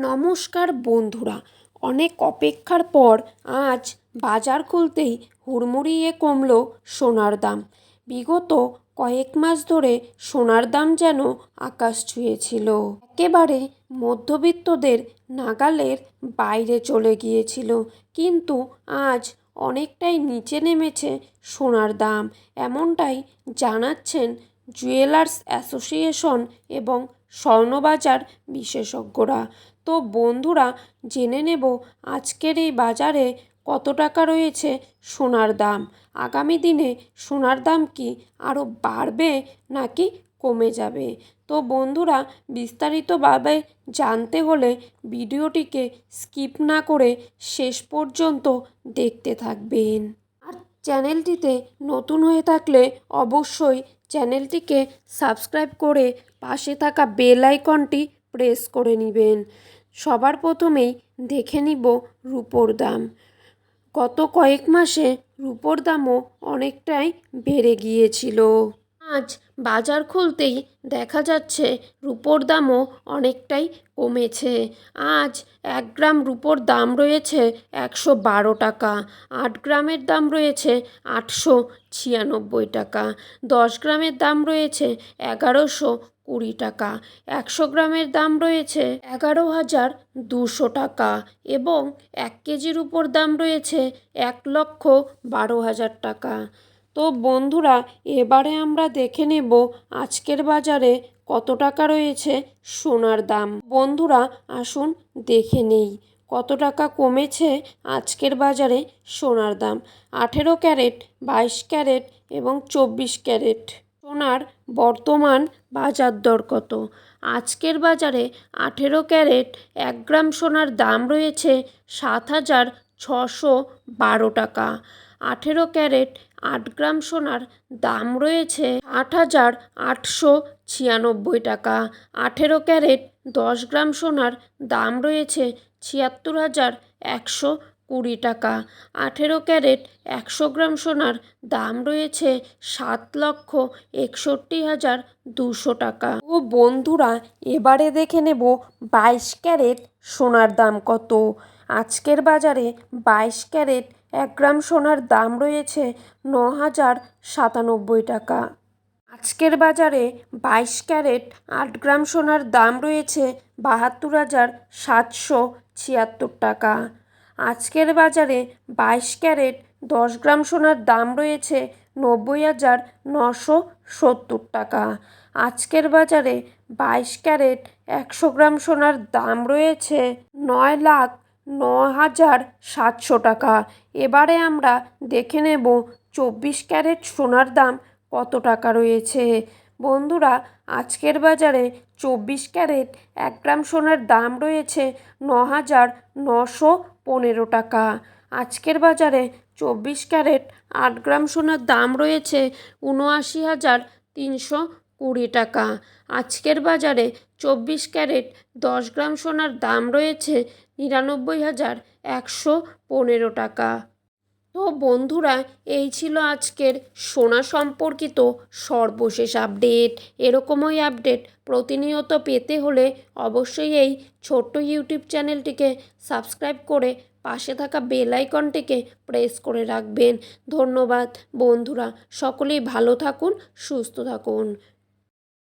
নমস্কার বন্ধুরা। অনেক অপেক্ষার পর আজ বাজার খুলতেই হুড়মুড়িয়ে কমল সোনার দাম। বিগত কয়েক মাস ধরে সোনার দাম যেন আকাশ ছুঁয়েছিল। একেবারে মধ্যবিত্তদের নাগালের বাইরে চলে গিয়েছিল। কিন্তু আজ অনেকটাই নিচে নেমেছে সোনার দাম। এমনটাই জানাচ্ছেন জুয়েলার্স অ্যাসোসিয়েশন এবং স্বর্ণবাজার বিশেষজ্ঞরা। তো বন্ধুরা, জেনে নেব আজকের এই বাজারে কত টাকা রয়েছে সোনার দাম। আগামী দিনে সোনার দাম কি আরও বাড়বে নাকি কমে যাবে? তো বন্ধুরা, বিস্তারিতভাবে জানতে হলে ভিডিওটিকে স্কিপ না করে শেষ পর্যন্ত দেখতে থাকবেন। আর চ্যানেলটিতে নতুন হয়ে থাকলে অবশ্যই চ্যানেলটিকে সাবস্ক্রাইব করে পাশে থাকা বেল আইকনটি প্রেস করে নেবেন। সবার প্রথমেই দেখে নিব রুপোর দাম। গত কয়েক মাসে রুপোর দামও অনেকটাই বেড়ে গিয়েছিল। আজ বাজার খুলতেই দেখা যাচ্ছে রুপোর দামও অনেকটাই কমেছে। আজ এক গ্রাম রুপোর দাম রয়েছে একশো বারো টাকা, আট গ্রামের দাম রয়েছে আটশো ছিয়ানব্বই টাকা, দশ গ্রামের দাম রয়েছে এগারোশো কুড়ি টাকা, একশো গ্রামের দাম রয়েছে এগারো হাজার দুশো টাকা এবং এক কেজির উপর দাম রয়েছে এক লক্ষ বারো হাজার টাকা। তো বন্ধুরা, এবারে আমরা দেখে নেব আজকের বাজারে কত টাকা রয়েছে সোনার দাম। বন্ধুরা, আসুন দেখে নেই কত টাকা কমেছে আজকের বাজারে সোনার দাম। আঠেরো ক্যারেট, বাইশ ক্যারেট এবং চব্বিশ ক্যারেট। সোনার বর্তমান বাজার দর কত? আজকের বাজারে আঠেরো ক্যারেট, এক গ্রাম সোনার দাম রয়েছে সাত হাজার ছশো বারো টাকা। আঠেরো ক্যারেট আট গ্রাম সোনার দাম রয়েছে আট হাজার আটশো ছিয়ানব্বই টাকা। আঠেরো ক্যারেট দশ গ্রাম সোনার দাম রয়েছে ছিয়াত্তর হাজার একশো কুড়ি টাকা। আঠেরো ক্যারেট একশো গ্রাম সোনার দাম রয়েছে সাত লক্ষ একষট্টি হাজার দুশো টাকা। ও বন্ধুরা, এবারে দেখে নেব বাইশ ক্যারেট সোনার দাম কত। আজকের বাজারে বাইশ ক্যারেট এক গ্রাম সোনার দাম রয়েছে ন হাজার সাতানব্বই টাকা। আজকের বাজারে বাইশ ক্যারেট, আট গ্রাম সোনার দাম রয়েছে বাহাত্তর হাজার সাতশো ছিয়াত্তর টাকা। আজকের বাজারে বাইশ ক্যারেট, দশ গ্রাম সোনার দাম রয়েছে নব্বই হাজার নশো সত্তর টাকা। আজকের বাজারে বাইশ ক্যারেট, একশো গ্রাম সোনার দাম রয়েছে নয় লাখ ন হাজার সাতশো টাকা। এবারে আমরা দেখে নেব চব্বিশ ক্যারেট সোনার দাম কত টাকা রয়েছে। বন্ধুরা, আজকের বাজারে চব্বিশ ক্যারেট এক গ্রাম সোনার দাম রয়েছে ন হাজার নশো পনেরো টাকা। আজকের বাজারে চব্বিশ ক্যারেট আট গ্রাম সোনার দাম রয়েছে উনআশি হাজার তিনশো কুড়ি টাকা। আজকের বাজারে চব্বিশ ক্যারেট দশ গ্রাম সোনার দাম রয়েছে নিরানব্বই হাজার একশো পনেরো টাকা। তো বন্ধুরা, এই ছিল আজকের সোনা সম্পর্কিত সর্বশেষ আপডেট। এরকমই আপডেট প্রতিনিয়ত পেতে হলে অবশ্যই এই ছোট্ট ইউটিউব চ্যানেলটিকে সাবস্ক্রাইব করে পাশে থাকা বেল আইকনটিকে প্রেস করে রাখবেন। ধন্যবাদ বন্ধুরা, সকলেই ভালো থাকুন, সুস্থ থাকুন।